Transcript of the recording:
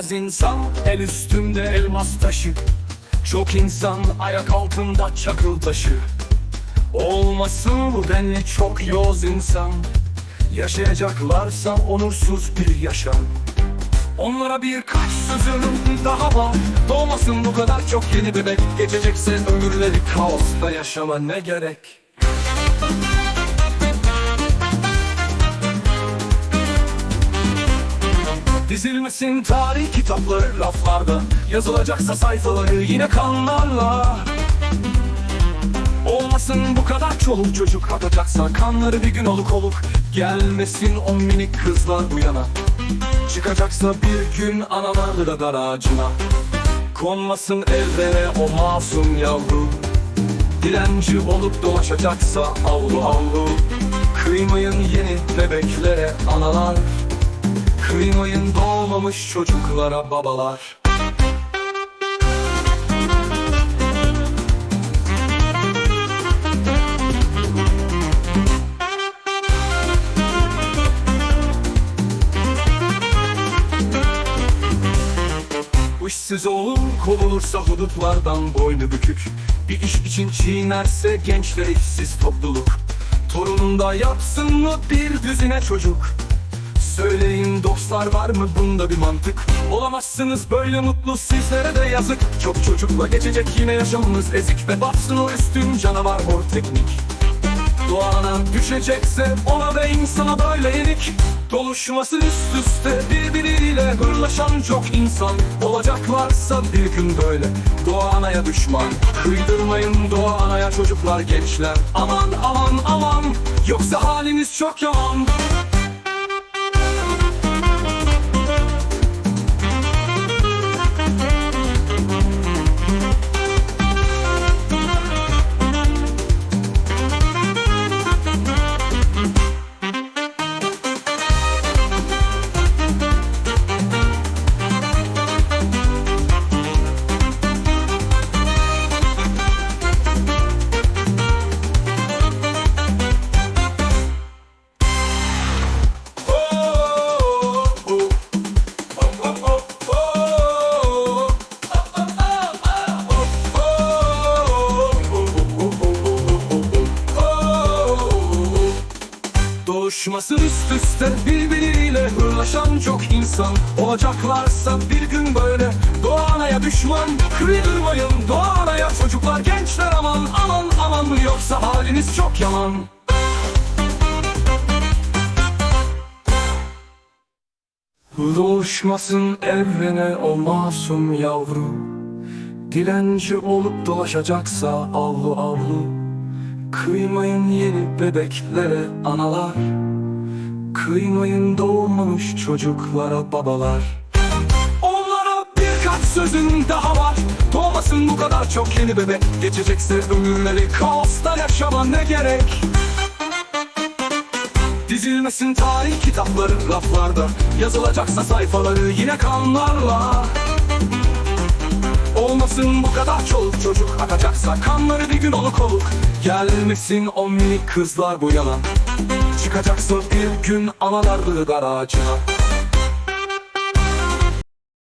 Az insan el üstünde elmas taşı. Çok insan ayak altında çakıl taşı. Olmasın bu denli çok yoz insan. Yaşayacaklarsa onursuz bir yaşam. Onlara birkaç sözüm daha var. Doğmasın bu kadar çok yeni bebek. Geçecekse ömürleri kaosta yaşama ne gerek Dizilmesin tarih kitapları raflarda Yazılacaksa sayfaları yine kanlarla. Olmasın bu kadar çoluk çocuk atacaksa Kanları bir gün oluk oluk. Gelmesin o minik kızlar bu yana. Çıkacaksa bir gün anaları da ağacına. Konmasın evlere o masum yavru. Dilenci olup dolaşacaksa avlu avlu. Kıymayın yeni bebeklere analar Kıymayın doğmamış çocuklara babalar. İşsiz olur kovulursa hudutlardan boynu bükük. Bir iş için çiğnerse gençler işsiz topluluk. Torununda yapsın mı bir düzine çocuk Söyleyin dostlar var mı bunda bir mantık? Olamazsınız böyle mutlu sizlere de yazık. Çok çocukla geçecek yine yaşamımız ezik Ve batsın o üstün canavar hor teknik. Doğana düşecekse ona ve insana böyle yenik. Doluşması üst üste birbiriyle hırlaşan çok insan Olacaklarsa bir gün böyle Doğa anaya düşman. Kıydırmayın doğa anaya çocuklar gençler. Aman aman aman Yoksa haliniz çok yaman Doğuşması üst üste birbiriyle hırlaşan çok insan Olacaklarsa bir gün böyle. Doğanaya düşman Kıydırmayın doğanaya çocuklar gençler aman aman aman Yoksa haliniz çok yaman? Doğuşmasın evrene o masum yavru. Dilenci olup dolaşacaksa avlu avlu Kıymayın yeni bebeklere analar. Kıymayın doğmamış çocuklara babalar. Onlara birkaç sözüm daha var. Doğmasın bu kadar çok yeni bebek. Geçecekse ömürleri kaosta yaşama ne gerek? Dizilmesin tarih kitapları raflarda Yazılacaksa sayfaları yine kanlarla kadar çoluk çocuk akacaksa Kanları bir gün oluk oluk Gelmesin o minik kızlar bu yalan Çıkacaksa bir gün analar ığgar ağacına